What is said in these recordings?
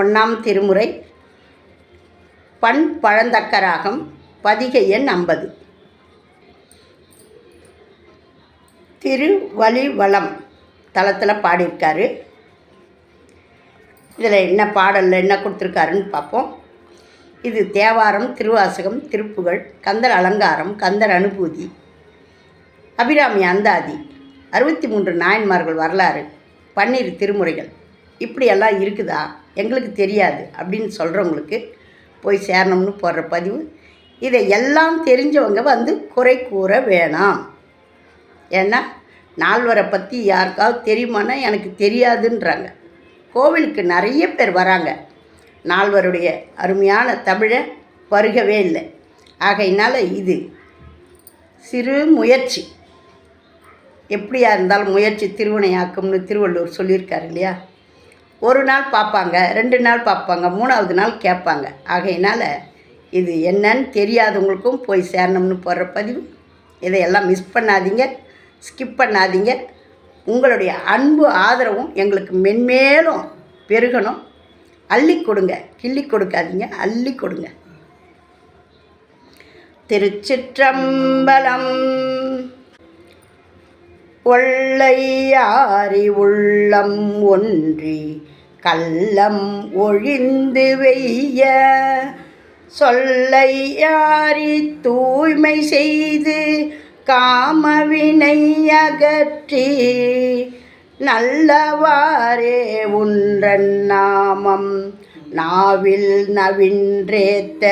ஒன்றாம் திருமுறை. பண் பழந்தக்கராகம் பதிகை எண் ஐம்பது. திருவலிவளம் தளத்தில் பாடியிருக்காரு. இதில் என்ன பாடலில் என்ன கொடுத்துருக்காருன்னு பார்ப்போம். இது தேவாரம் திருவாசகம் திருப்புகழ் கந்தர் அலங்காரம் கந்தர் அனுபூதி அபிராமி அந்தாதி அறுபத்தி மூன்று நாயன்மார்கள் வரலாறு பன்னீர் திருமுறைகள். இப்படியெல்லாம் இருக்குதா? எங்களுக்கு தெரியாது அப்படின்னு சொல்கிறவங்களுக்கு போய் சேரணும்னு போடுற பதிவு. இதை எல்லாம் தெரிஞ்சவங்க வந்து குறை கூற வேணாம். ஏன்னா நால்வரை பற்றி யாருக்காவது தெரியுமானா எனக்கு தெரியாதுன்றாங்க. கோவிலுக்கு நிறைய பேர் வராங்க. நால்வருடைய அருமையான தமிழை வருகவே இல்லை. ஆகையினால் இது சிறு முயற்சி. எப்படியா இருந்தாலும் முயற்சி திருவினையாக்கும்னு திருவள்ளுவர் சொல்லியிருக்காரு இல்லையா? ஒரு நாள் பார்ப்பாங்க ரெண்டு நாள் பார்ப்பாங்க மூணாவது நாள் கேட்பாங்க. ஆகையினால் இது என்னன்னு தெரியாதவங்களுக்கும் போய் சேரணும்னு போடுற பதிவு. இதையெல்லாம் மிஸ் பண்ணாதீங்க ஸ்கிப் பண்ணாதீங்க. உங்களுடைய அன்பு ஆதரவும் எங்களுக்கு மென்மேலும் பெருகணும். அள்ளி கொடுங்க கிள்ளி கொடுக்காதீங்க அள்ளி கொடுங்க. திருச்சிற்றம்பலம் ஒள்ளையாரி உள்ளம் ஒன்றி கள்ளம் ஒழிந்து வெய்ய சொல்லையாரி தூய்மை செய்து காமவினை அகற்றி நல்லவாறே உன்றன் நாமம் நாவில் நவின்றேத்த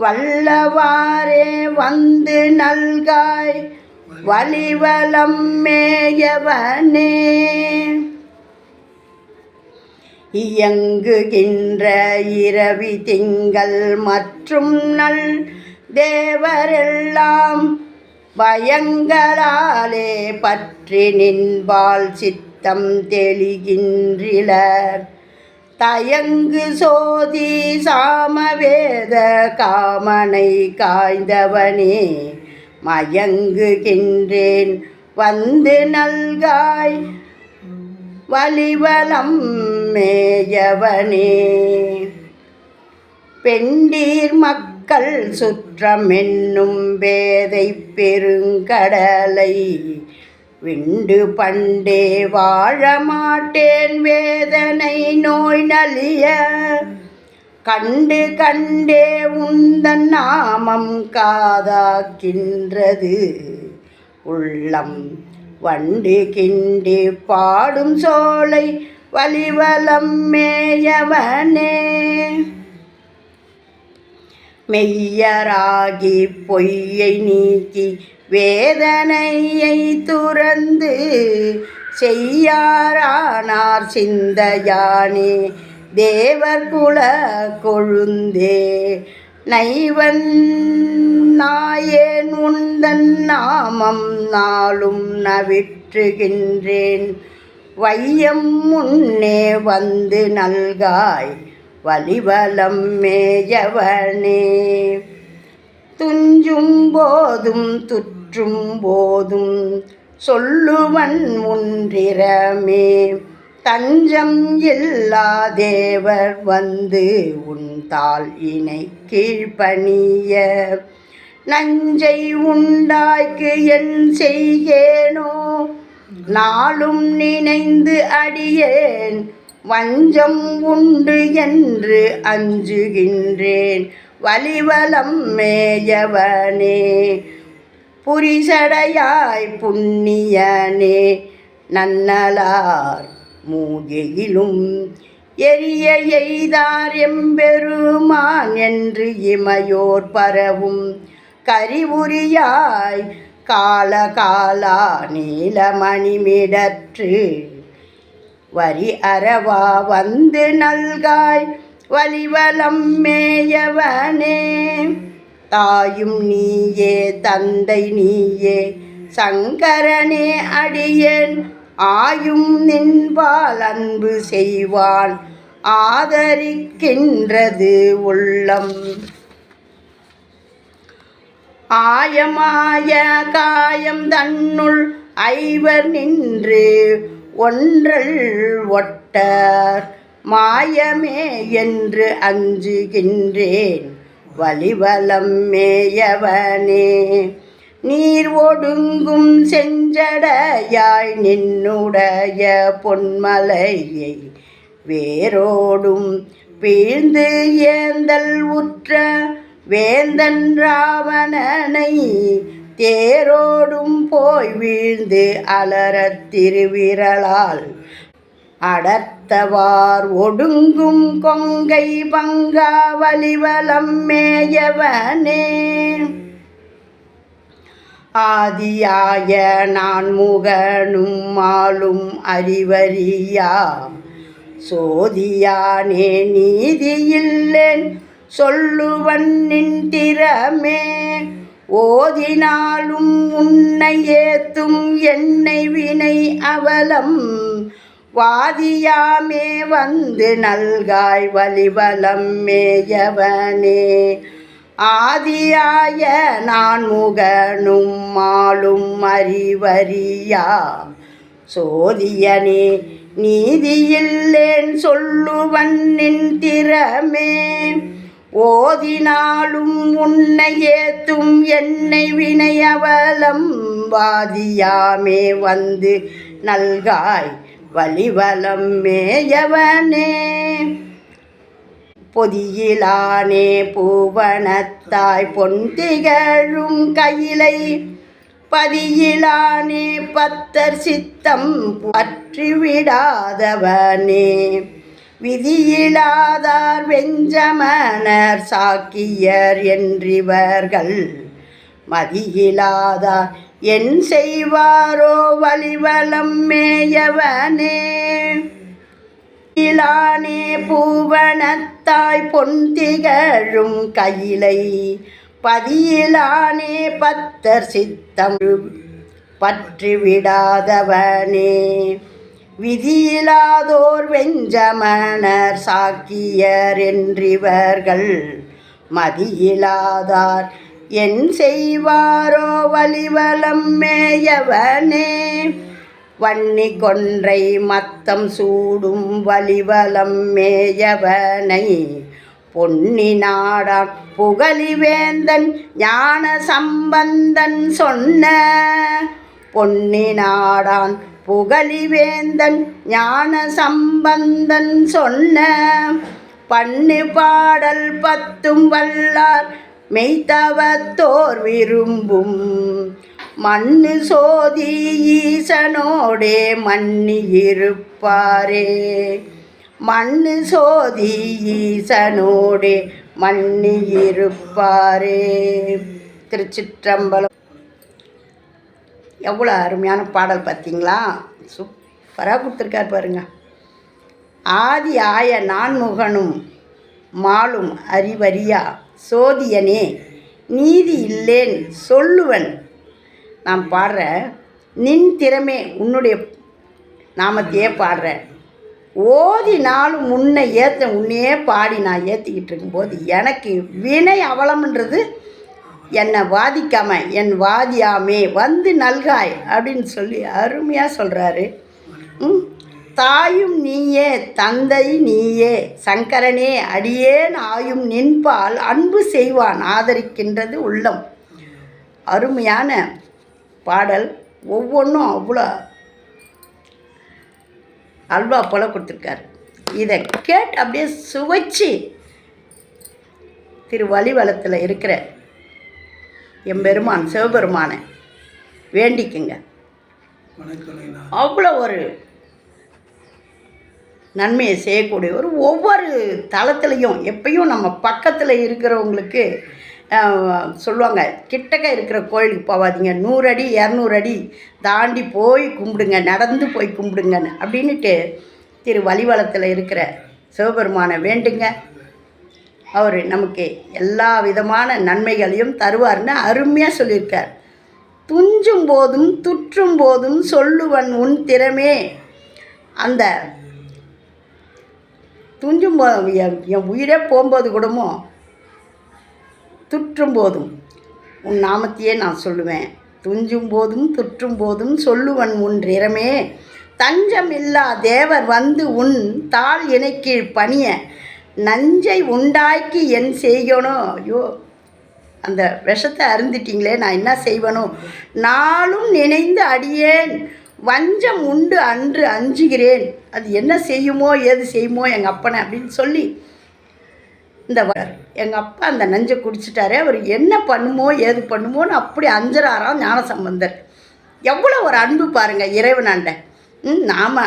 வல்லவாறே வந்து நல்காய் வலிவலம் மேயவனே இயங்குகின்ற இரவி திங்கள் மற்றும் நல் தேவரெல்லாம் பயங்களாலே பற்றி நின்பால் சித்தம் தெளிகின்றிலர். தயங்கு சோதி சாமவேத காமனை காய்ந்தவனே. மயங்குகின்றேன். வந்து நல்காய் வலிவலம் மேயவனே. பெண்டீர் மக்கள் சுற்றம் என்னும் வேதை பெருங்கடலை விண்டு பண்டே வாழ மாட்டேன் வேதனை நோய் நலிய கண்டு கண்டே உந்தன் நாமம் காதாக்கின்றது. உள்ளம் வண்டு கிண்டி பாடும் சோலை வலிவலம் மேயவனே. மெய்யராகி பொய்யை நீக்கி வேதனையை துறந்து செய்யாரானார் சிந்தையானே. தேவர் குல கொழுந்தே. நைவன் நாயேன் உந்தன் நாமம் நாளும் நவிற்றுகின்றேன். வையம் முன்னே வந்து நல்காய் வலிவலம் மேயவனே. துஞ்சும் போதும் துற்றும் போதும் சொல்லுவன் முன்றிரமே தஞ்சம் இல்லா தேவர் வந்து உண்டால் இணை கீழ்ப்பணிய நஞ்சை உண்டாய்க்கு என் செய்கேனோ நாளும் நினைந்து அடியேன். வஞ்சம் உண்டு என்று அஞ்சுகின்றேன். வலிவலம் மேயவனே புரிசடையாய் புண்ணியனே. நன்னலார் மூகையிலும் எரிய எய்தார் எம்பெருமான் என்று இமையோர் பரவும் கரிவுரியாய் கால காலா நீலமணிமிடற்று வரி அறவா வந்து நல்காய் வலிவலம் மேயவனே. தாயும் நீயே தந்தை நீயே சங்கரனே அடியேன் ஆயும் நின்பால் அன்பு செய்வான் ஆதரிக்கின்றது உள்ளம். ஆயமாய காயம் தன்னுள் ஐவர் நின்று ஒன்றல் ஒட்டர் மாயமே என்று அஞ்சுகின்றேன் வலிவலம் மேயவனே. நீர் ஒடுங்கும் செஞ்சடையாய் நின்னுடைய பொன்மலையை வேரோடும் வீழ்ந்து ஏந்தல் உற்ற வேந்தன் ராவணனை தேரோடும் போய் வீழ்ந்து அலறத் திருவிரலால் அடர்த்தவார் ஒடுங்கும் கொங்கை பங்கா வலிவலம் மேயவனே. ஆதியாய நான் முகனும் ஆளும் அறிவறியா? சோதியானே நீதியில்லேன் சொல்லுவன் நின் திறமே. ஓதினாலும் உன்னை ஏத்தும் என்னை வினை அவலம். வாதியாமே வந்து நல்காய் வலிவலம் மேயவனே. ஆதியாய நான் முகனும் மாலும் அறிவறியா? சோதியனே நீதியில்லேன் சொல்லுவன் நின் திறமே. ஓதினாலும் உன்னை ஏத்தும் என்னை வினையவலம் வாதியாமே வந்து நல்காய் வலிவலம் மேயவனே. பொதியிலானே பூவனத்தாய் பொன் திகழும் கையிலை பதியிலானே பத்தர் சித்தம் பற்றிவிடாதவனே. விதியிலாதார் வெஞ்சமனர் சாக்கியர் என்றிவர்கள் மதியிலாதார் என் செய்வாரோ வலிவலம் மேயவனே. இலானே பூவனத்தாய் பொன் திகழும் கையிலை பதியிலானே பத்தர் சித்தம் பற்றி விடாதவனே. விதியிலாதோர் வெஞ்சமனர் சாக்கியர் என்றிவர்கள் மதியிலாதார் என் செய்வாரோ வலிவலம் மேயவனே. வன்னி கொன்றை மத்தம் சூடும் வலிவலம் மேயவனை. பொன்னி நாடான் புகழி வேந்தன் ஞான சம்பந்தன் சொன்ன. பொன்னி நாடான் புகழி வேந்தன் ஞான சம்பந்தன் சொன்ன. பண்ணு பாடல் பத்தும் வல்லார் மெய்தவத்தோர் விரும்பும். மண்ணு சோதி ஈசனோடே மண்ணி இருப்பாரே மண்ணு சோதி ஈசனோடே மண்ணி இருப்பாரே திருச்சிற்றம்பலம். எவ்வளோ அருமையான பாடல் பார்த்தீங்களா? சூப்பராக கொடுத்துருக்கார் பாருங்க. ஆதி ஆய நான்முகனும் மாலும் அறிவறியா. சோதியனே நீதி இல்லேன் சொல்லுவன் நான் பாடுற நின் திறமே உன்னுடைய நாமத்தையே பாடுற. ஓதி நாளும் முன்னே ஏற்ற உன்னையே பாடி நான் ஏற்றிக்கிட்டு இருக்கும்போது எனக்கு வினை அவலம்ன்றது என்னை வாதிக்காம என் வாதியாமே வந்து நல்காய் அப்படின்னு சொல்லி அருமையாக சொல்கிறாரு ம்? தாயும் நீயே தந்தை நீயே சங்கரனே அடியேன் ஆயும் நின்பால் அன்பு செய்வான் ஆதரிக்கின்றது உள்ளம். அருமையான பாடல் ஒவ்வொன்றும் அவ்வளோ அல்வா போல் கொடுத்துருக்காரு. இதை கேட்டு அப்படியே சுவைச்சு திரு வழிவலத்தில் இருக்கிற எம்பெருமான் சிவபெருமானை வேண்டிக்குங்க. அவ்வளோ ஒரு நன்மையை செய்யக்கூடிய ஒரு ஒவ்வொரு தளத்துலேயும் எப்பயும் நம்ம பக்கத்தில் இருக்கிறவங்களுக்கு சொல்லுவாங்க. கிட்டக்க இருக்கிற கோயிலுக்கு போகாதீங்க நூறு அடி இரநூறு அடி தாண்டி போய் கும்பிடுங்க. நடந்து போய் கும்பிடுங்கன்னு அப்படின்னுட்டு திரு வலிவலத்தில் இருக்கிற சிவபெருமானை வேண்டுங்க. அவர் நமக்கு எல்லா விதமான நன்மைகளையும் தருவார்னு அருமையாக சொல்லியிருக்கார். துஞ்சும் போதும் துற்றும் போதும் சொல்லுவன் உன் திறமே. அந்த துஞ்சும் போ என் என் உயிரே போகும்போது கூடமோ துற்றும் போதும் உன் நாமத்தையே நான் சொல்லுவேன். துஞ்சும் போதும் துற்றும் போதும் சொல்லுவன் உன் இரமே தஞ்சம் இல்லா தேவர் வந்து உன் தாள் இணைக்கீழ் பணிய நஞ்சை உண்டாக்கி என் செய்யணும் ஐயோ அந்த விஷத்தை அருந்திட்டிங்களே நான் என்ன செய்வனோ? நாளும் நினைந்து அடியேன். வஞ்சம் உண்டு அன்று அஞ்சுகிறேன். அது என்ன செய்யுமோ ஏது செய்யுமோ எங்கள் அப்பனை அப்படின்னு சொல்லி இந்த எங்கள் அப்பா அந்த நஞ்சை குடிச்சிட்டாரே. அவர் என்ன பண்ணுமோ ஏது பண்ணுமோன்னு அப்படி அஞ்சறாராம் ஞானசம்பந்தர். எவ்வளோ ஒரு அன்பு பாருங்கள் இறைவனாண்ட. ம் நாம்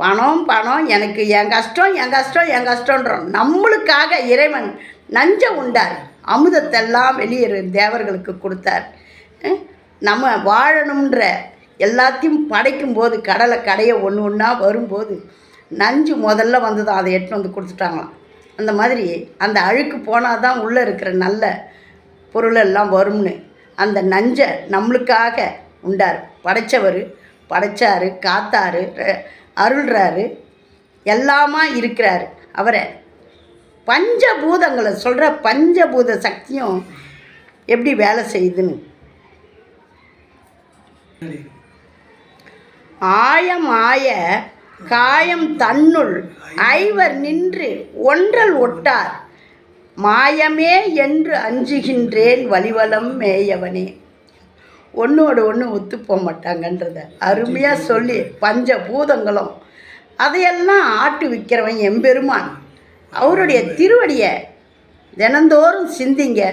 பணம் பணம் எனக்கு என் கஷ்டம் என் கஷ்டம் என் கஷ்டன்றோம் நம்மளுக்காக இறைவன் நஞ்சை உண்டார். அமுதத்தெல்லாம் வெளியேறு தேவர்களுக்கு கொடுத்தார். நம்ம வாழணுன்ற எல்லாத்தையும் படைக்கும் போது கடலை கடையை ஒன்று ஒன்றா வரும்போது நஞ்சு முதல்ல வந்து தான் அதை எட்டு வந்து கொடுத்துட்டாங்களாம். அந்த மாதிரி அந்த அழுக்கு போனால் தான் உள்ளே இருக்கிற நல்ல பொருள் எல்லாம் வரும்னு. அந்த நஞ்சை நம்மளுக்காக உண்டார். படைச்சவர் படைச்சாரு காத்தாரு அருள்றாரு எல்லாமா இருக்கிறாரு. அவரை பஞ்சபூதங்களை சொல்கிற பஞ்சபூத சக்தியும் எப்படி வேலை செய்யுதுன்னு? ஆயம் ஆய காயம் தன்னுள் ஐவர் நின்று ஒன்றல் ஒட்டார். மாயமே என்று அஞ்சுகின்றேன் வலிவலம் மேயவனே. ஒன்றோடு ஒன்று ஒத்து போக மாட்டாங்கன்றத அருமையாக சொல்லி பஞ்ச பூதங்களும் அதையெல்லாம் ஆட்டு விற்கிறவன் எம்பெருமான். அவருடைய திருவடியை தினந்தோறும் சிந்திங்க.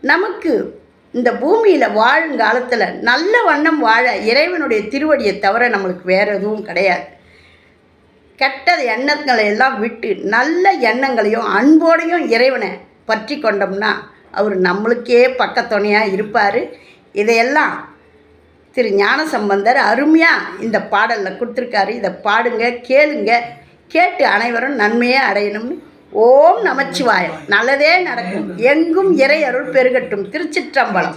நமக்கு இந்த பூமியில் வாழும் காலத்தில் நல்ல வண்ணம் வாழ இறைவனுடைய திருவடியை தவிர நம்மளுக்கு வேறு எதுவும் கிடையாது. கெட்ட எண்ணங்களை எல்லாம் விட்டு நல்ல எண்ணங்களையும் அன்போடையும் இறைவனை பற்றி கொண்டோம்னா அவர் நம்மளுக்கே பக்கத்துணையாக இருப்பார். இதையெல்லாம் திரு ஞானசம்பந்தர் அருமையாக இந்த பாடலில் கொடுத்துருக்காரு. இதை பாடுங்க கேளுங்க கேட்டு அனைவரும் நன்மையே அடையணும்னு. ஓம் நமச்சிவாயம். நல்லதே நடக்கும். எங்கும் இறை அருள் பெருகட்டும். திருச்சிற்றம்பலம்.